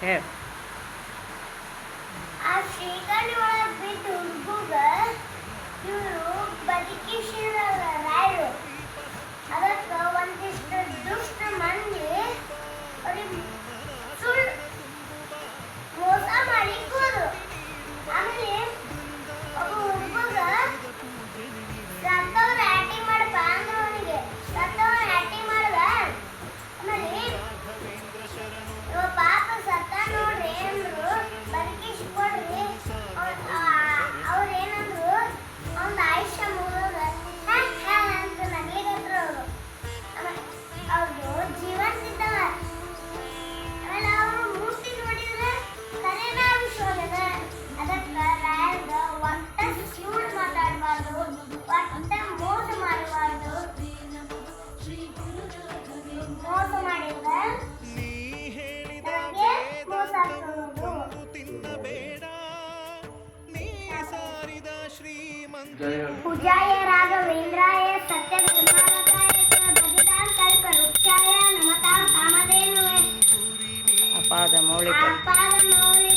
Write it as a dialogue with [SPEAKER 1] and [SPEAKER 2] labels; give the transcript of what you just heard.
[SPEAKER 1] have.
[SPEAKER 2] Africa, Europe, Europe, but
[SPEAKER 3] पूजाय
[SPEAKER 2] राघवेन्द्राय सत्यगुणारताय भजतां कल्पवृक्षाय नमतां कामधेनवे।
[SPEAKER 1] अपादमौलिक
[SPEAKER 2] अपादमौलिक